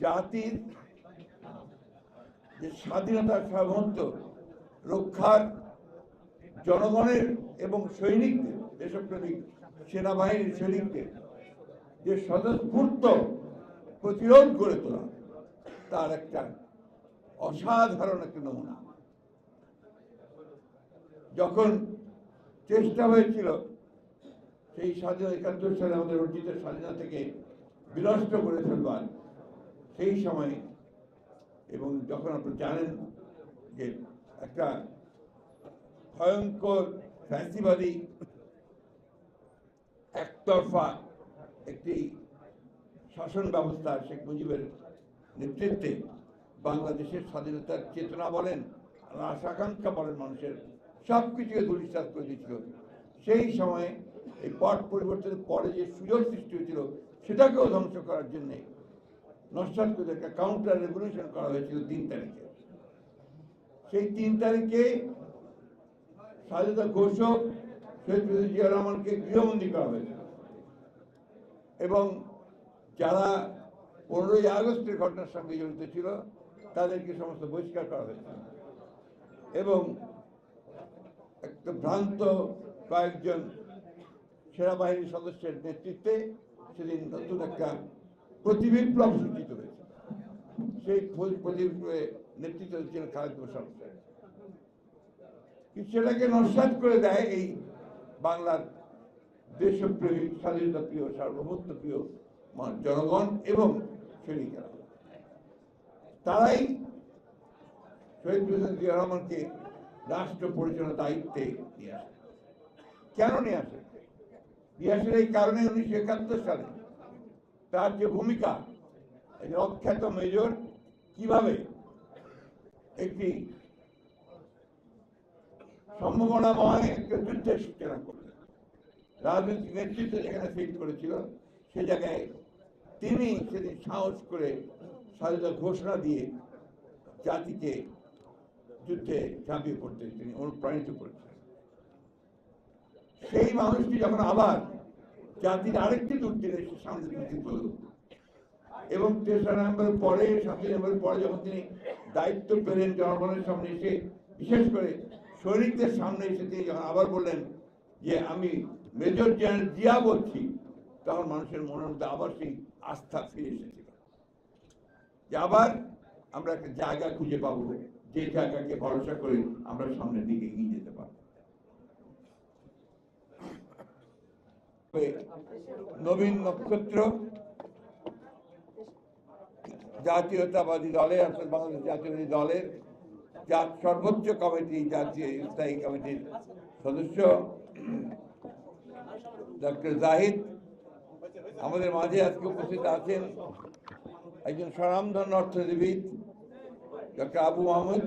জাতির যে স্বাধীনতার সার্বভৌমত্ব রক্ষার জনগণের এবং সৈনিকদের, দেশপ্রেমিক সেনাবাহিনীর সৈনিকদের যে স্বতঃস্ফূর্ত প্রতিরোধ গড়ে তোলা, তার একটা অসাধারণ একটা নমুনা। যখন চেষ্টা হয়েছিল সেই স্বাধীনতা একাত্তর সালে আমাদের অর্জিত স্বাধীনতা থেকে বিনষ্ট করে ফেলবার সেই সময় এবং যখন আপনি জানেন যে একটা ভয়ঙ্কর ফ্যাসিবাদী একতরফা একটি শাসন ব্যবস্থা শেখ মুজিবের নেতৃত্বে বাংলাদেশের স্বাধীনতার চেতনা বলেন, আর আশাকাঙ্ক্ষা বলেন মানুষের সব কিছুকে ধূলিসাৎ করে দিয়েছিল। সেই সময়ে এই পট পরিবর্তনের পরে যে সুযোগ সৃষ্টি হয়েছিল, সেটাকেও ধ্বংস করার জন্যে নস্বাত করে একটা কাউন্টার রেভলিউশন করা হয়েছিল তিন তারিখে। সেই তিন তারিখে স্বাধীনতা ঘোষক শহীদ জিয়া রহমানকে গৃহবন্দী করা হয়েছিল। এবং যারা পনেরোই আগস্টের ঘটনার সঙ্গে জড়িত ছিল, তাদেরকে সমস্ত বহিষ্কার করা হয়েছিল। এবং একটা ভ্রান্ত কয়েকজন সেনাবাহিনীর সদস্যের নেতৃত্বে সেদিন নতুন একটা প্রতিবিপ্লব সূচিত হয়েছে। সেই প্রতিবিপ্লবে নেতৃত্ব ছিলেন খালেদ কিন্তু সেটাকে নস্বাত করে দেয় এই বাংলার দেশপ্রেমিক স্বাধীনতা প্রিয়, সার্বভৌমত্ব প্রিয় জনগণ এবং সৈনিকেরা। তারাই শহীদ প্রেসিডেন্ট জিয়া রহমানকে রাষ্ট্র পরিচালনার দায়িত্বে নিয়ে আসে। কেন নিয়ে আসে? নিয়ে আসার এই কারণে উনিশশো একাত্তর সালে তার যে ভূমিকা অখ্যাত মেজর কীভাবে একটি সম্ভাবনাময় একটা যুদ্ধের সূচনা করলেন? রাজনৈতিক নেতৃত্ব যেখানে ফিট করেছিল, সে জায়গায় তিনি সেদিন সাহস করে স্বাধীনতা ঘোষণা দিয়ে জাতিকে যুদ্ধে ঝাঁপিয়ে পড়তে তিনি অনুপ্রাণিত করেছিলেন। সেই মানুষটি যখন আবার জাতির আরেকটি দুর্দিনে এসে সামনে উপস্থিত এবং তেসরা নভেম্বর পরে, সাতই নভেম্বর পরে যখন তিনি দায়িত্ব পেলেন জনগণের সামনে এসে, বিশেষ করে সৈনিকদের সামনে এসে তিনি যখন আবার বললেন যে, আমি মেজর জেনারেল জিয়া বলছি, তখন মানুষের মনের মধ্যে আবার সেই আস্থা ফিরে এসেছিল। যে আবার আমরা একটা জায়গা খুঁজে পাবো, যে জায়গাকে ভরসা করে আমরা সামনের দিকে এগিয়ে যেতে পারব। নবীন নক্ষত্র। জাতীয়তাবাদী দলের অর্থাৎ বাংলাদেশ জাতীয়তাবাদী দলের যা সর্বোচ্চ কমিটি, জাতীয় স্থায়ী কমিটির সদস্য, ডক্টর জাহিদ। আমাদের মাঝে আজকে উপস্থিত আছেন একজন স্বনামধন্য অর্থনীতিবিদ, ডক্টর আবু মাহমুদ।